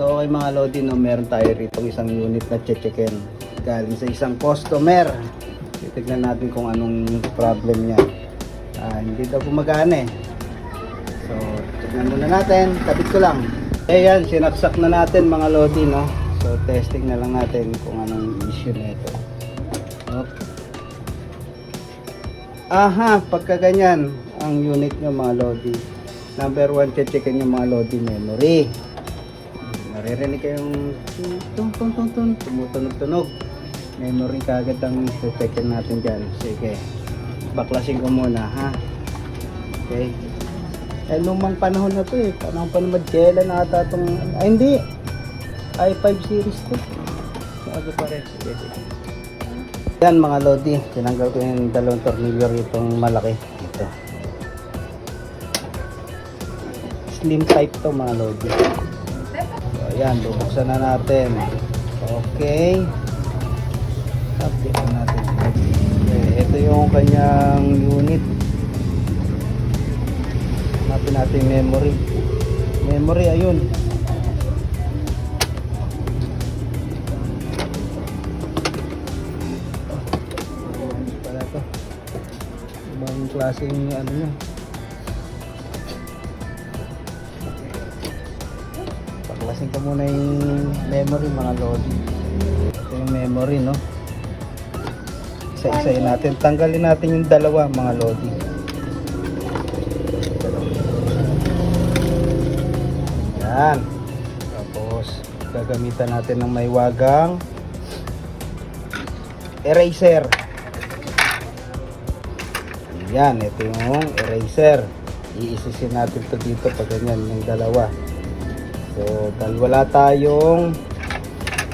So okay mga Lodi, no, meron tayo rito isang unit na checken galing sa isang customer. Titignan natin kung anong problem niya. Ah, hindi daw gumagana eh. So, tignan muna natin. Kapit ko lang. Eh yan, sinaksak na natin mga Lodi, no? So, testing na lang natin kung anong issue nito. Op. Aha, pagka ganyan ang unit nyo mga Lodi. Number one, checkin yung mga Lodi memory. Naririnig kayong tung tung tung tung tumutunog-tunog. Memory kagad ang checkin natin dyan. Sige. Baklasin ko muna ha. Okay. Eh, lumang panahon na to eh. Panahon pa na Magellan na ata itong... Ay, hindi. i5 series to. Bago pa rin. Sige, sige. Yan mga Lodi. Tinanggal ko yung dalawang tornilyo itong malaki. Ito. Slim type to mga Lodi. So, ayan. Bubuksan na natin. Okay. Update na natin. Okay, ito yung kanyang unit. Hanapin natin memory. Memory, ayun. Ibang klaseng ano niya. Paklasin ko muna yung memory mga lodi. Ito yung memory, no? Isa-isayin natin. Tanggalin natin yung dalawa mga lodi. Yan. Tapos, gagamitan natin ng may wagang eraser. Yan, ito yung eraser. Iisisin natin to dito pag ganyan, yung dalawa. So, dahil wala tayong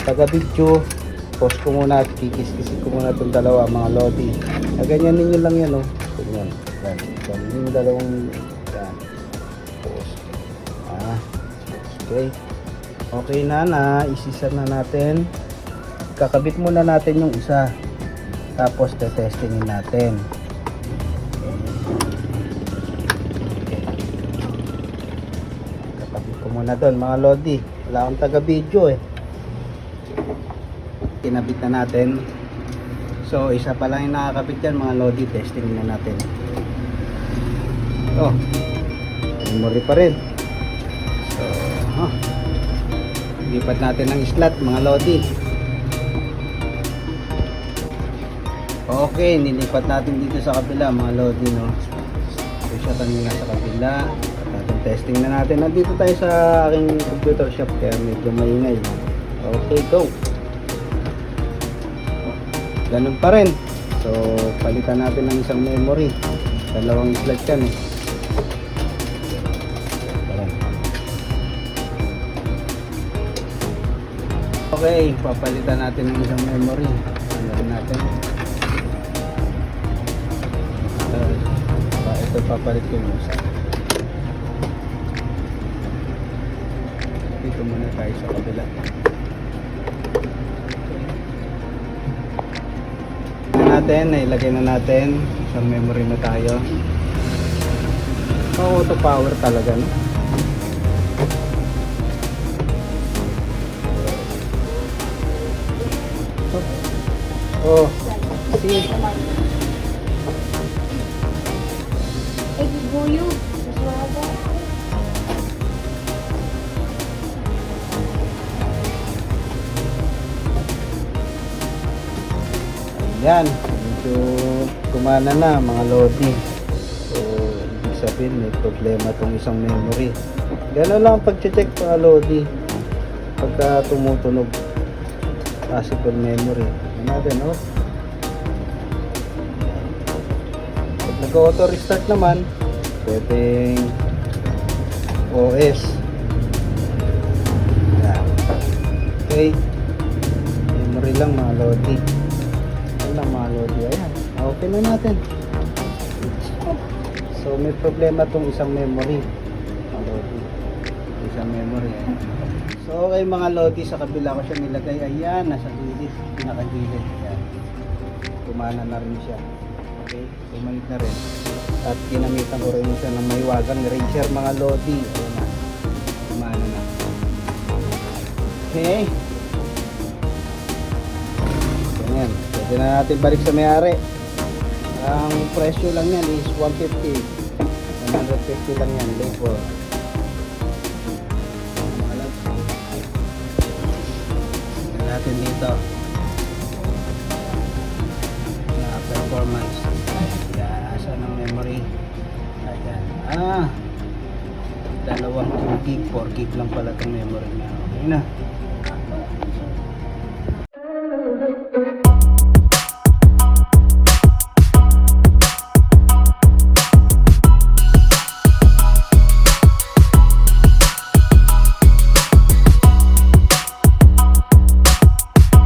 taga-video, post ko muna at kikis-kisin ko muna itong dalawa mga lodi. Na ganyan ninyo lang yan, oh. Ganyan. Yan. Ganyan yung dalawang, yan. Post. Ah. Okay. Okay na na, isisa na natin. Kakabit muna natin yung isa. Tapos te-testingin natin. Muna doon mga lodi. Wala akong taga-video eh. Kinabit na natin. So, isa pa lang yung nakakabit yan mga lodi. Testing na natin. Oh, memory pa rin. So, huh. Lipat natin ng slot mga lodi. Okay, nilipat natin dito sa kabila mga lodi no. So siya kanina sa kabila. At ating testing na natin. Nandito tayo sa aking computer shop kaya medyo maingay. Okay, go. Ganun pa rin. So, palitan natin ng isang memory. Dalawang slot yan eh. Okay, papalitan natin ng isang memory. Tanggalin natin. Ito, ito papalit ko yung isa. Dito muna tayo sa kabila. Ito natin, nailagay na natin. Isang memory na tayo. Oh, auto power talaga, no? Oh, see? Eh, buyo. Yan, medyo kumana na mga lodi. So, ibig sabihin may problema tong isang memory. Gano'n lang ang pag-check mga lodi. Pagka tumutunog possible memory. Ano natin, oh. Pag nag-auto restart naman, pwedeng OS. Yan. Okay. Memory lang mga lodi. Lang mga lodi. Ayan. Okay na natin. So may problema tong isang memory. Lodi. Isang memory. Ayan. So okay mga lodi sa kabila ko siya nilagay. Ayan. Nasa gilid. Pinakagilid. Ayan. Kumana na rin siya. Okay. Bumalik na rin. At ginamitan ko rin siya ng may wagang eraser mga lodi. Ayan na. Kumana na. Okay. Pwede na natin balik sa may-ari. Ang presyo lang yan is 150. 150 lang yan, labor. Natin dito. Na performance. Asa ng memory. Ayan. Ah, dalawang 2 gig, 4 gig lang pala itong memory niya. Okay na.